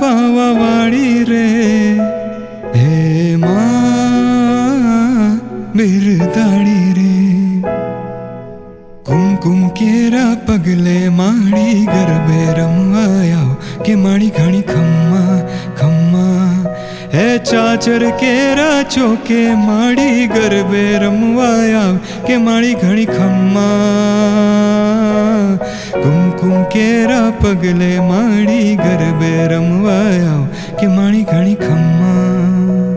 પાવા વાળી રે હે માં બિરદાળી રે કુમકુમ કેરા પગલે માડી ગરબે રમવાયા કે માણી ઘણી ખમ્મા ખમ્મા હે ચાચર કેરા ચોકે માડી ગરબે રમવાયા કે માળી ઘણી ખમ્મા કુમકુમ કેરા પગલે માણી ગરબે રમવાયા કે માણી ઘણી ખમ્મા.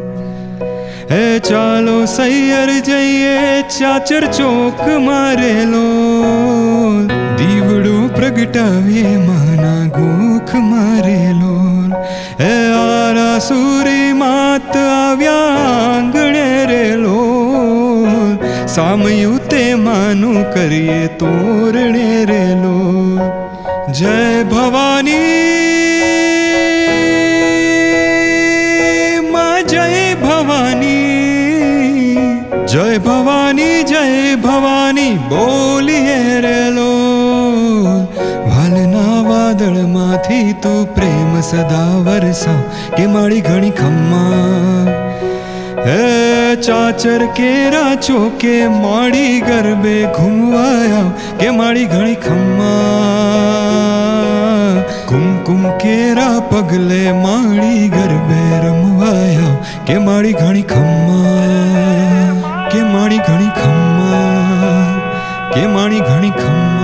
હે ચાલો સૈયર જઈએ, ચાચર ચોક મારેલો. દીવડું પ્રગટાવીએ, માના ગોખ મારેલો. હે આરા સુરી માત આવ્યા આંગણે સામયું તે માનું કરીએ તોરણે રેલો. જય ભવાની જય ભવાની જય ભવાની જય ભવાની, બોલીએ રેલો. વાલના વાદળમાંથી તું પ્રેમ સદા વરસા, કે મારી ઘણી ખમ્મા. હે ચાચર કેરા ચોકે માડી ગરબે ઘૂમવાયા. કે માડી ઘણી ખમ્મા. કુમકુમ કેરા પગલે માડી ગરબે રમવાયા. કે માડી ઘણી ખમ્મા. કે માડી ઘણી ખમ્મા. કે માડી ઘણી ખમ્મા.